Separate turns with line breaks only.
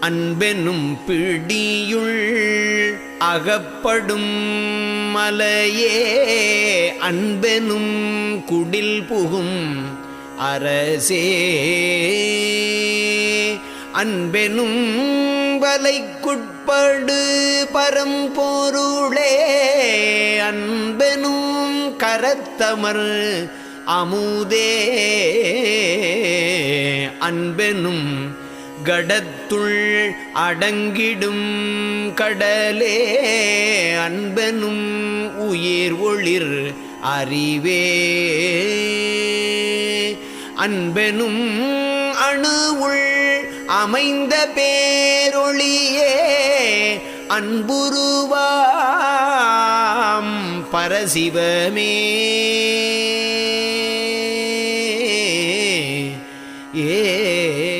அன்பெனும் பிடியுள் அகப்படும் மலையே அன்பெனும் குடில் புகும் அரசே. அன்பெனும் வலைக்குட்படு பரம்பொருளே அன்பெனும் கரத்தமர் அமுதே. அன்பெனும் கடத்துள் அடங்கிடும் கடலே அன்பனும் உயிர் ஒளிர் அறிவே. அன்பெனும் அணு உள் அமைந்த பேரொளியே அன்புருவாம் பரசிவமே. ஏ